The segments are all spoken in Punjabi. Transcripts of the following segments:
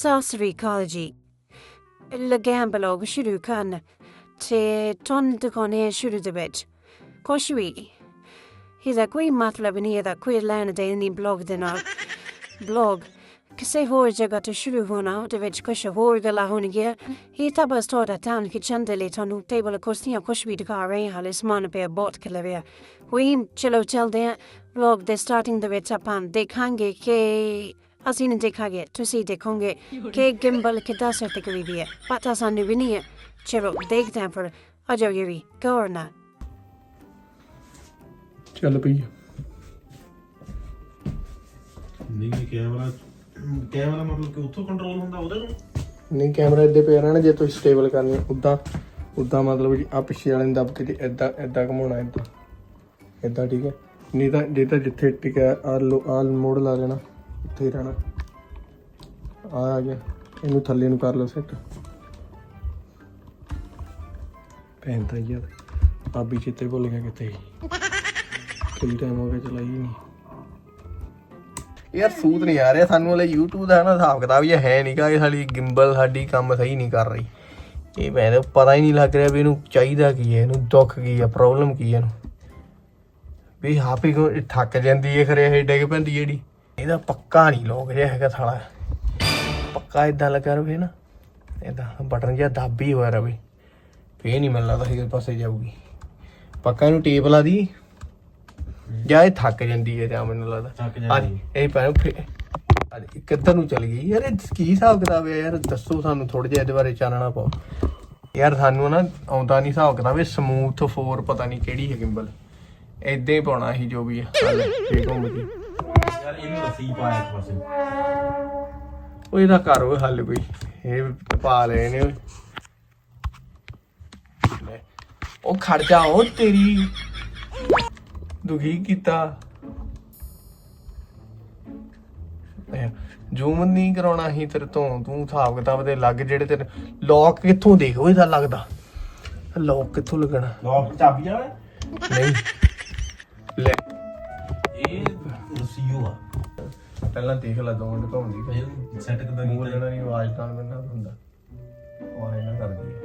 ਸਤਿ ਸ੍ਰੀ ਅਕਾਲ ਜੀ ਲੱਗਿਆ ਬਲੌਗ ਸ਼ੁਰੂ ਕਰਨ ਤੇ ਤੁਹਾਨੂੰ ਦਿਖਾਉਣੇ ਸ਼ੁਰੂ ਦੇ ਵਿੱਚ ਕੁਛ ਵੀ ਇਹਦਾ ਕੋਈ ਮਤਲਬ ਨਹੀਂ ਇਹਦਾ ਕੋਈ ਲੈਣ ਦੇਣ ਨਹੀਂ ਬਲੌਗ ਦੇ ਨਾਲ ਬਲੌਗ ਕਿਸੇ ਹੋਰ ਜਗ੍ਹਾ ਤੋਂ ਸ਼ੁਰੂ ਹੋਣਾ ਉਹਦੇ ਵਿੱਚ ਕੁਛ ਹੋਰ ਗੱਲਾਂ ਹੋਣਗੀਆਂ ਇਹ ਤਾਂ ਬਸ ਤੁਹਾਡਾ ਟਾਈਮ ਕਿਚਨ ਦੇ ਲਈ ਤੁਹਾਨੂੰ ਟੇਬਲ ਕੁਰਸੀਆਂ ਕੁਛ ਵੀ ਦਿਖਾ ਰਹੇ ਹਾਂ ਹਾਲੇ ਸਮਾਨ ਪਿਆ ਬਹੁਤ ਖਿਲਰਿਆ ਹੋਈ ਚਲੋ ਚੱਲਦੇ ਹਾਂ ਬਲੌਗ ਦੇ ਸਟਾਰਟਿੰਗ ਦੇ ਵਿੱਚ ਆਪਾਂ ਦੇਖਾਂਗੇ ਕਿ ਅਸੀਂ ਨਹੀਂ ਦੇਖਾਂਗੇ ਤੁਸੀਂ ਦੇਖੋਗੇ ਕਿ ਗਿੰਬਲ ਕਿੱਦਾਂ ਸੈੱਟ ਕਰੀ ਦੀ ਹੈ ਪਤਾ ਸਾਨੂੰ ਵੀ ਨਹੀਂ ਹੈ ਚਲੋ ਦੇਖਦੇ ਹਾਂ ਫਿਰ ਆ ਜਾਓ ਯੂਰੀ ਕਰਨਾ ਚੱਲ ਪਈ ਨਹੀਂ ਕੈਮਰਾ ਕੈਮਰਾ ਮਤਲਬ ਕਿ ਉੱਥੋਂ ਕੰਟਰੋਲ ਹੁੰਦਾ ਉਹਦੇ ਨੂੰ ਨਹੀਂ ਕੈਮਰਾ ਇੱਦੇ ਪਿਆ ਰਹਿਣਾ ਜੇ ਤੁਸੀਂ ਸਟੇਬਲ ਕਰਨੀ ਉਦਾਂ ਉਦਾਂ ਮਤਲਬ ਜੀ ਆ ਪਿੱਛੇ ਵਾਲੇ ਨੂੰ ਦੱਬ ਕੇ ਇਦਾਂ ਇਦਾਂ ਘਮਾਉਣਾ ਇਦਾਂ। ਇਦਾਂ ਠੀਕ ਹੈ? ਨਹੀਂ ਤਾਂ ਜੇ ਤਾਂ ਜਿੱਥੇ ਟਿਕਿਆ ਆ ਲੋ ਆ ਮੋੜ ਲਾ ਲੈਣਾ। ਉੱਥੇ ਹੀ ਰਹਿਣਾ। ਆ ਆ ਗਿਆ। ਇਹਨੂੰ ਥੱਲੇ ਨੂੰ ਕਰ ਲਓ ਸੈੱਟ ਪੈਂਦਾ ਯਾਰ ਆ। ਚਿੱਤੇ ਭੁੱਲ ਗਿਆ ਕਿਤੇ। ਕਿੰਨਾ ਟਾਈਮ ਹੋ ਗਿਆ, ਚਲਾਈ ਨਹੀਂ। ਯਾਰ ਸੂਤ ਨਹੀਂ ਆ ਰਿਹਾ ਸਾਨੂੰ ਵਾਲੇ YouTube ਦਾ ਨਾ ਹਿਸਾਬ ਕਿਤਾਬ ਇਹ ਹੈ ਨਹੀਂਗਾ ਇਹ ਸਾਡੀ ਗਿੰਬਲ ਸਾਡੀ ਕੰਮ ਸਹੀ ਨਹੀਂ ਕਰ ਰਹੀ। ਇਹ ਮੈਨੂੰ ਪਤਾ ਹੀ ਨਹੀਂ ਲੱਗ ਰਿਹਾ ਵੀ ਇਹਨੂੰ ਚਾਹੀਦਾ ਕੀ ਹੈ, ਇਹਨੂੰ ਦੁੱਖ ਕੀ ਹੈ ਪ੍ਰੋਬਲਮ ਕੀ ਹੈ ਇਹਨੂੰ। ਵੀ ਹਾਪੀ ਕੋ ਥੱਕ ਜਾਂਦੀ ਹੈ ਖਰੇ, ਇਹ ਡਿੱਗ ਪੈਂਦੀ ਜਿਹੜੀ। ਇਹਦਾ ਪੱਕਾ ਨਹੀਂ ਲੋਕ ਰਿਹਾ ਹੈਗਾ ਸਾਲਾ। ਪੱਕਾ ਇਦਾਂ ਲੱਗਾ ਰਵੇ ਨਾ ਇਦਾਂ ਬਟਨ ਜਿਹਾ ਦੱਬ ਹੀ ਹੋਇਆ ਰਵੇ। ਫੇਰ ਨਹੀਂ ਮੈਨੂੰ ਲੱਗਦਾ ਇਹ ਪਾਸੇ ਜਾਊਗੀ। ਪੱਕਾ ਇਹਨੂੰ ਟੇਪ ਲਾ ਦੀ। ਜਾਂ ਇਹ ਥੱਕ ਜਾਂਦੀ ਹੈ ਜਾਂ ਮੈਨੂੰ ਲੱਗਦਾ। ਹਾਂਜੀ ਇਹ ਪਰ ਫੇ ਕਿੱਧਰ ਨੂੰ ਚਲ ਗਈ। ਯਾਰ ਇਹ ਕੀ ਹਿਸਾਬ ਕਿਤਾਬ ਹੈ ਯਾਰ? ਦੱਸੋ ਸਾਨੂੰ ਥੋੜਾ ਜਿਹਾ ਇਹਦੇ ਬਾਰੇ ਚਾਨਣਾ ਪਾਓ। ਯਾਰ ਸਾਨੂੰ ਨਾ ਆਉਂਦਾ ਨਹੀਂ ਹਿਸਾਬ ਕਿਤਾਬ। ਇਹ ਸਮੂਥ 4 ਪਤਾ ਨਹੀਂ ਕਿਹੜੀ ਹੈ ਗਿੰਬਲ ਏਦਾਂ ਹੀ ਪਾਉਣਾ ਸੀ ਜੋ ਵੀ ਹੈ। ਚੱਲ ਠੀਕ ਹੋ ਗਈ। ਯਾਰ ਇਹਨੂੰ ਰੱਸੀ ਪਾਇਆ ਇੱਕ ਪਾਸੇ। ਉਹ ਇਹਦਾ ਘਰ ਉਹ ਹੱਲ ਕੋਈ। ਇਹ ਪਾ ਲਏ ਨੇ। ਲੈ, ਉਹ ਖੜ ਜਾ ਉਹ ਤੇਰੀ ਦੁਖੀ ਕੀਤਾ। ਜੂਮ ਨਹੀਂ ਕਰਾਉਣਾ ਸੀ ਤੇਰੇ ਤੋਂ। ਤੂੰ ਹਿਸਾਬ ਕਿਤਾਬ ਦੇ ਲੱਗ ਜਿਹੜੇ ਤੇਰੇ ਲੋਕ ਕਿੱਥੋਂ ਦੇਖ ਉਹ ਇਹਦਾ ਲੱਗਦਾ। ਲੋਕ ਕਿੱਥੋਂ ਲੱਗਣਾ? ਲੋਕ ਚਾਬੀ ਵਾਲਾ ਨਹੀਂ। ਲੈ। ਇਹ ਆ ਪਹਿਲਾਂ ਦੇਖ ਲੈ ਦੋ ਮਿੰਟ ਘੁੰਮਦੀ ਪਈ ਇਹਨੂੰ ਸੈੱਟ ਕਿਦਾਂ ਮੂੰਹ ਕੀਤਾ? ਲੈਣਾ ਨਹੀਂ ਆਵਾਜ਼ ਤਾਂ ਮੈਨਾਂ ਹੁੰਦਾ। ਆਵਾਜ਼ ਨਾ ਕਰਦੀ ਹੈ।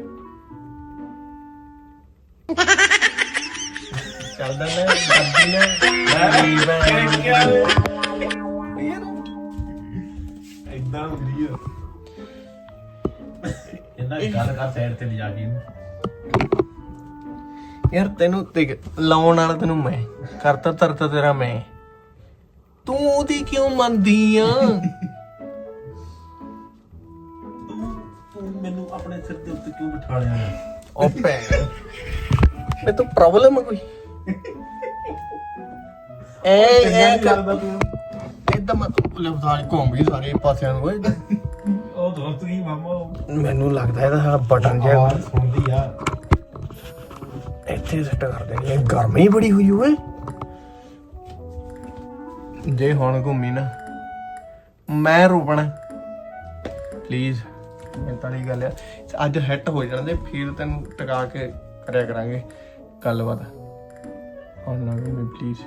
ਚੱਲਦਾ ਨਾ ਗੱਡੀ ਨਾ। ਇਦਾਂ ਹੁੰਦੀ ਆ। ਇਹਨਾਂ ਗੱਲ ਕਰ ਸਾਈਡ ਤੇ ਲਿਜਾ ਕੇ ਇਹਨੂੰ। ਯਾਰ ਤੈਨੂੰ ਦੇਖ ਲਾਉਣ ਵਾਲਾ ਤੈਨੂੰ ਮੈਂ। ਕਰਤਾ ਤਰਤਾ ਤੇਰਾ ਮੈਂ। ਤੂੰ ਉਹਦੀ ਕਿਉਂ ਮੰਨਦੀ ਆ? ਤੂੰ ਮੈਨੂੰ ਆਪਣੇ ਸਿਰ ਦੇ ਉੱਤੇ ਕਿਉਂ ਬਿਠਾ ਲਿਆ? ਹੈ? ਉਹ ਭੈਣ। ਮੈਂ ਤੂੰ ਪ੍ਰੋਬਲਮ ਹੈ ਕੋਈ। ਐ ਐ ਕਰਦਾ ਤੂੰ ਇਦਾਂ ਮਤ ਲਫਜ਼ਾਂ ਘੁੰਮ ਗਈ ਸਾਰੇ ਪਾਸਿਆਂ ਨੂੰ। ਓਏ। ਉਹ ਦੋਸਤ ਕੀ ਮਾਮਾ ਉਹ। ਮੈਨੂੰ ਲੱਗਦਾ ਇਹਦਾ ਬਟਨ ਜਿਹਾ। ਆਵਾਜ਼ ਸੁਣਦੀ ਆ। ਇੱਥੇ ਸੈੱਟ ਕਰ ਦੇਣੀ ਹੈ ਗਰਮੀ ਬੜੀ ਹੋਈ ਓਏ। ਜੇ ਹੁਣ ਘੁੰਮੀ ਨਾ ਮੈਂ ਰੋਪਣਾ। ਪਲੀਜ਼ ਇਹ ਤਾਂ ਦੀ ਗੱਲ ਆ। ਅੱਜ ਹਿੱਟ ਹੋ ਜਾਣ ਦੇ ਫਿਰ ਤੈਨੂੰ ਟਿਕਾ ਕੇ ਕਰਿਆ ਕਰਾਂਗੇ ਗੱਲਬਾਤ। ਹੁਣ ਨਾ ਵੀ ਪਲੀਜ਼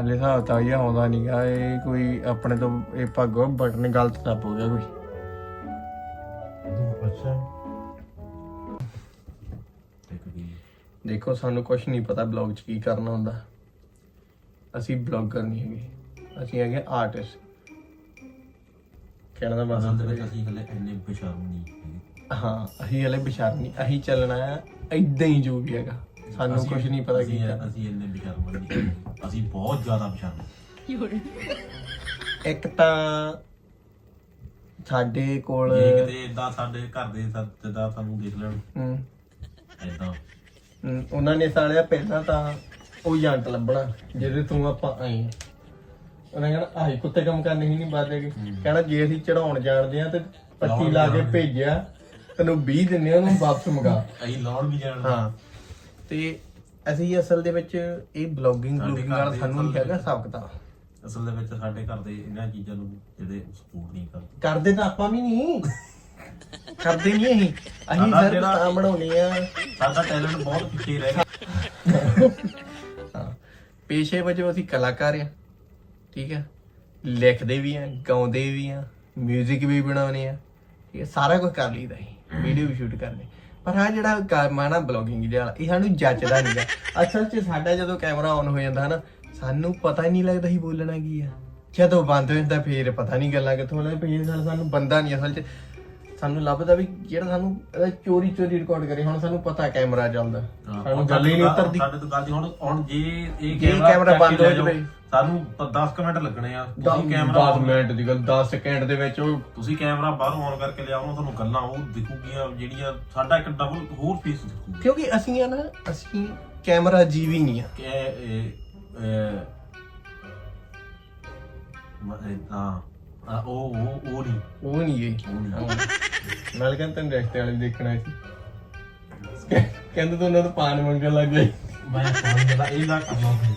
ਹਲੇ ਤਾਂ ਤਾਂ ਇਹ ਆਉਂਦਾ ਨਹੀਂਗਾ ਇਹ ਕੋਈ ਆਪਣੇ ਤੋਂ ਇਹ ਭਾਗੋ ਬਟਨ ਗਲਤ ਦੱਬ ਹੋ ਗਿਆ ਕੋਈ। ਦੇਖੋ ਸਾਨੂੰ ਕੁਝ ਨਹੀਂ ਪਤਾ ਬਲੌਗ 'ਚ ਕੀ ਕਰਨਾ ਹੁੰਦਾ। ਅਸੀਂ ਬਲੌਗਰ ਨਹੀਂ ਹੈਗੇ। ਅਸੀਂ ਹੈਗੇ ਆਰਟਿਸਟ ਕਹਿਣ ਦਾ ਅਸਲ ਦੇ ਮਤਲਬ ਵਿੱਚ ਅਸੀਂ ਹਲੇ ਇੰਨੇ ਬੇਸ਼ਰਮ ਨਹੀਂ ਹੈਗੇ। ਹਾਂ ਅਸੀਂ ਹਲੇ ਨਹੀਂ। ਅਸੀਂ ਚੱਲਣਾ ਹੈ ਇਦਾਂ ਹੀ ਜੋ ਵੀ ਹੈਗਾ। ਸਾਨੂੰ ਅਸੀਂ- ਕੁਝ ਨਹੀਂ ਪਤਾ ਕੀ ਅਸੀਂ- ਕਰਨਾ ਅਸੀਂ ਇੰਨੇ ਬੇਸ਼ਰਮ ਨਹੀਂ ਹੈਗੇ। ਅਸੀਂ ਬਹੁਤ ਜ਼ਿਆਦਾ ਬੇਸ਼ਰਮ ਇੱਕ ਤਾਂ ਸਾਡੇ ਕੋਲ ਜੇ ਕਿਤੇ ਇਦਾਂ ਸਾਡੇ ਘਰ ਦੇ ਸੱਜਦਾ ਸਾਨੂੰ ਦੇਖ ਲੈਣ। ਹਮ, ਇਦਾਂ ਹਮ, ਉਹਨਾਂ ਨੇ ਸਾਲਿਆ ਪਹਿਲਾਂ ਤਾਂ ਉਹ ਏਜੰਟ ਲੱਭਣਾ। ਜਿਹਦੇ ਤੋਂ ਆਪਾਂ ਆਏ। ਉਹਨਾਂ ਕਹਿਣਾ ਆਹੀ ਕੁੱਤੇ ਕੰਮ ਕਰਨੇ ਹੀ ਨਹੀਂ ਬਾਦੇ ਕਹਿਣਾ ਜੇ ਅਸੀਂ ਚੜਾਉਣ ਜਾਣਦੇ ਆ ਤੇ 25 ਲਾ ਕੇ ਭੇਜਿਆ ਤੈਨੂੰ 20 ਦਿੰਨੇ ਉਹਨੂੰ ਵਾਪਸ ਮੰਗਾ। ਅਸੀਂ ਲਾਉਣ ਵੀ ਜਾਣਦੇ। ਹਾਂ। ਤੇ ਅਸੀਂ ਅਸਲ ਦੇ ਵਿੱਚ ਇਹ ਬਲੌਗਿੰਗ ਬਲੌਗਿੰਗ ਦੇ ਸਾਨੂੰ ਨਹੀਂ ਹੈਗਾ ਸਕਦਾ ਅਸਲ ਦੇ ਵਿੱਚ ਸਾਡੇ ਘਰ ਦੇ ਇਹਨਾਂ ਚੀਜ਼ਾਂ ਨੂੰ ਜਿਹੜੇ ਸਪੋਰਟ ਨਹੀਂ ਕਰਦੇ। ਕਰਦੇ ਤਾਂ ਆਪਾਂ ਵੀ ਨਹੀਂ। ਕਰਦੇ ਨਹੀਂ। ਅਸੀਂ ਅਸੀਂ ਸਾਡਾ ਸਿਰਫ ਜਿਹੜਾ- ਤਾਂ ਬਣਾਉਣੇ ਆ। ਸਾਡਾ ਟੈਲੈਂਟ ਬਹੁਤ ਪਿੱਛੇ ਰਹਿ ਗਿਆ। ਪੇਸ਼ੇ ਵਜੋਂ ਅਸੀਂ ਕਲਾਕਾਰ ਆ ਠੀਕ ਆ ਲਿਖਦੇ ਵੀ ਆ ਗਾਉਂਦੇ ਵੀ ਆ 뮤직 ਵੀ ਬਣਾਉਣੀ ਆ ਇਹ ਸਾਰਾ ਕੁਝ ਕਰ ਲਈਦਾ ਹੈ ਵੀਡੀਓ ਵੀ ਸ਼ੂਟ ਕਰਨੀ। ਪਰ ਆ ਜਿਹੜਾ ਕੰਮ ਆ ਨਾ ਬਲੌਗਿੰਗ ਜਿਹੜਾ ਇਹ ਸਾਨੂੰ ਜੱਜਦਾ ਨਹੀਂਗਾ ਅਸਲ 'ਚ ਸਾਡਾ ਜਦੋਂ ਕੈਮਰਾ ਆਨ ਹੋ ਜਾਂਦਾ ਨਾ ਸਾਨੂੰ ਪਤਾ ਹੀ ਨਹੀਂ ਲੱਗਦਾ ਹੀ ਬੋਲਣਾ ਕੀ ਆ। ਜਦੋਂ ਬੰਦ ਹੋ ਜਾਂਦਾ, ਫੇਰ ਪਤਾ ਨਹੀਂ ਗੱਲਾਂ ਕਿੱਥੋਂ ਲੱਗਦੀਆਂ ਪਈਆਂ ਸਾਨੂੰ ਬੰਦਾ ਨਹੀਂ ਅਸਲ 'ਚ ਸਾਨੂੰ ਲੱਭਦਾ ਵੀ ਜਿਹੜਾ ਸਾਨੂੰ ਇਹਦਾ ਚੋਰੀ ਚੋਰੀ ਰਿਕਾਰਡ ਕਰੇ ਹੁਣ ਸਾਨੂੰ ਪਤਾ ਕੈਮਰਾ ਚੱਲਦਾ। ਸਾਨੂੰ ਗੱਲ ਹੀ ਨਹੀਂ ਉਤਰਦੀ। ਸਾਡੇ ਤੋਂ ਗੱਲ ਦੀ ਹੁਣ ਹੁਣ ਜੇ ਇਹ ਕੈਮਰਾ ਬੰਦ ਹੋ ਜਾਵੇ। ਸਾਨੂੰ 10 ਮਿੰਟ ਲੱਗਣੇ ਆ। ਤੁਸੀਂ ਕੈਮਰਾ 10 ਮਿੰਟ ਦੀ ਗੱਲ 10 ਸਕਿੰਟ ਦੇ ਵਿੱਚ ਉਹ ਤੁਸੀਂ ਕੈਮਰਾ ਬਾਹਰੋਂ ਆਨ ਕਰਕੇ ਲਿਆਓ ਤੁਹਾਨੂੰ ਗੱਲਾਂ ਉਹ ਦਿਖੂਗੀਆਂ ਜਿਹੜੀਆਂ ਸਾਡਾ ਇੱਕ ਡਬਲ ਹੋਰ ਫੇਸ ਕਿਉਂਕਿ ਅਸੀਂ ਆ ਨਾ ਅਸੀਂ ਕੈਮਰਾ ਜੀਵੀ ਨਹੀਂ ਆ। ਕਿ ਇਹ ਉਹ ਉਹ ਉਹ ਨਹੀਂ। ਉਹ ਨਹੀਂ ਇਹ। ਨਾਲ ਕਹਿੰਦੇ ਤੈਨੂੰ ਰਿਸ਼ਤੇ ਵਾਲੇ ਦੇਖਣਾ ਸੀ। ਕਹਿ- ਕਹਿੰਦੇ ਤੂੰ ਉਹਨਾਂ ਨੂੰ ਪਾਣ ਮੰਗਣ ਲੱਗ ਗਈ। ਮੈਂ ਫੋਨ ਦਾ ਇਹਦਾ ਸੀ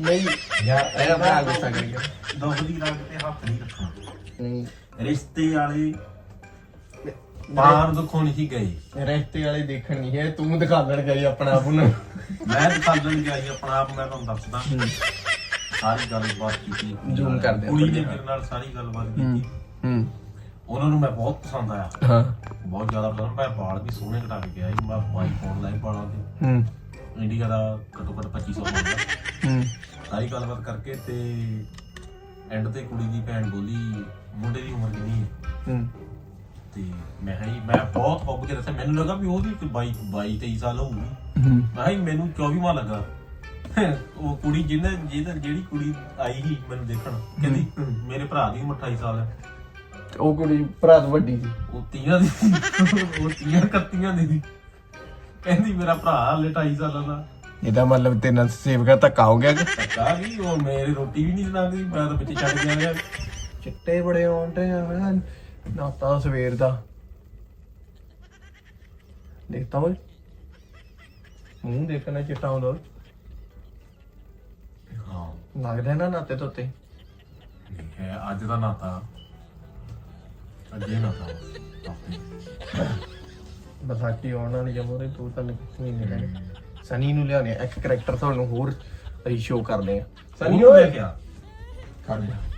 ਨਹੀਂ ਯਾਰ ਇਹ ਆਪਣਾ ਗੁੱਸਾ ਕਰੀ ਗਿਆ। ਦੁੱਖ ਦੀ ਰੰਗ ਤੇ ਹੱਥ ਨਹੀਂ ਰੱਖਣਾ। ਨਹੀਂ। ਰਿਸ਼ਤੇ ਵਾਲੇ ਪਾਰ ਦੁੱਖੋਂ ਨਹੀਂ ਗਏ। ਰਿਸ਼ਤੇ ਵਾਲੇ ਦੇਖਣ ਨਹੀਂ ਹੈ ਤੂੰ ਦਿਖਾਉਣ ਗਈ ਆਪਣਾ ਆਪ ਨੂੰ। ਮੈਂ ਦਿਖਾਉਣ ਜੀ ਆਪਣਾ ਆਪ ਮੈਂ ਤੁਹਾਨੂੰ ਦੱਸਦਾ। ਸਾਰੀ ਗੱਲਬਾਤ ਕੀਤੀ। Zoom ਕਰ ਦੇ ਕੁੜੀ ਨੇ ਮੇਰੇ ਨਾਲ ਸਾਰੀ ਗੱਲਬਾਤ ਕੀਤੀ। ਹੂੰ। ਉਹਨਾਂ ਨੂੰ ਮੈਂ ਬਹੁਤ ਪਸੰਦ ਆਇਆ। ਹਾਂ। ਬਹੁਤ ਜ਼ਿਆਦਾ ਪਸੰਦ ਮੈਂ ਵਾਲ ਵੀ ਸੋਹਣੇ ਕਟਾ ਕੇ ਗਿਆ ਸੀ ਮੈਂ ਵਾਈ ਫੋਨ ਲਾਈ ਵਾਲਾਂ ਦੇ ਹੂੰ। ਇੰਡੀਆ ਦਾ ਘੱਟੋ ਘੱਟ 2500 ਬਣਦਾ ਹੂੰ। ਸਾਰੀ ਗੱਲਬਾਤ ਕਰਕੇ ਤੇ ਐਂਡ ਤੇ ਕੁੜੀ ਦੀ ਭੈਣ ਬੋਲੀ ਮੁੰਡੇ ਦੀ ਉਮਰ ਕਿੰਨੀ ਹੈ? ਹੂੰ। ਤੇ ਮੈਂ ਕਿਹਾ ਜੀ ਮੈਂ ਬਹੁਤ ਹੁੱਬ ਕੇ ਦੱਸਿਆ ਮੈਨੂੰ ਲੱਗਾ ਵੀ ਉਹਦੀ ਕੋਈ 22 22 23 ਸਾਲ ਹੋਊਗੀ। ਹੂੰ। ਮੈਂ ਕਿਹਾ ਜੀ ਮੈਨੂੰ 24 ਮਾਹ ਲੱਗਾ। ਉਹ ਕੁੜੀ ਜਿਹਨੇ ਜਿਹਨੇ ਜਿਹੜੀ ਕੁੜੀ ਆਈ ਸੀ ਮੈਨੂੰ ਦੇਖਣ ਕਹਿੰਦੀ ਮੇਰੇ ਭਰਾ ਦੀ ਉਮਰ 28 ਸਾਲ ਹੈ। ਉਹ ਕੁੜੀ ਭਰਾ ਤੋਂ ਵੱਡੀ ਸੀ। ਉਹ ਤੀਆਂ ਦੀ ਸੀ। ਉਹ ਤੀਆਂ ਕੱਤੀਆਂ ਦੀ ਸੀ। ਕਹਿੰਦੀ ਮੇਰਾ ਭਰਾ ਹਲੇ 28 ਸਾਲਾਂ ਦਾ। ਇਹਦਾ ਮਤਲਬ ਤੇਰੇ ਨਾਲ ਸੇਵਕਾ ਧੱਕਾ ਹੋ ਗਿਆ ਕਿ? ਧੱਕਾ ਵੀ ਉਹ ਮੇਰੀ ਰੋਟੀ ਵੀ ਨਹੀਂ ਸੁਣਾਉਂਦੀ ਮੈਂ ਤਾਂ ਵਿੱਚ ਛੱਡ ਗਿਆ ਯਾਰ ਚਿੱਟੇ ਬੜੇ ਆਉਂਦੇ ਆ ਮੈਂ ਨਾਤਾ ਸਵੇਰ ਦਾ। ਦੇਖਤਾ ਓਏ। ਮੂੰਹ ਦੇਖਣਾ ਚਿੱਟਾ ਹੁੰਦਾ ਓਏ। ਹਾਂ। ਲੱਗਦਾ ਨਾ ਨਾਤੇ ਤੋਤੇ। ਇਹ ਹੈ ਅੱਜ ਦਾ ਨਾਤਾ। ਅੱਜ ਇਹ ਨਾਤਾ ਬਸਾਟੀ ਆਉਣ ਵਾਲੀ ਜਮੋ ਤੇ ਤੂੰ ਮਹੀਨੇ ਰਹਿ ਸਨੀ ਨੂੰ ਲਿਆਉਣੇ ਆ। ਇੱਕ ਕਰੈਕਟਰ ਤੁਹਾਨੂੰ ਹੋਰ ਅਸੀਂ ਸ਼ੋਅ ਕਰਦੇ ਆ। ਸਨੀ ਨੂੰ ਲੈ ਕੇ ਆ। ਖੜ ਜਾ।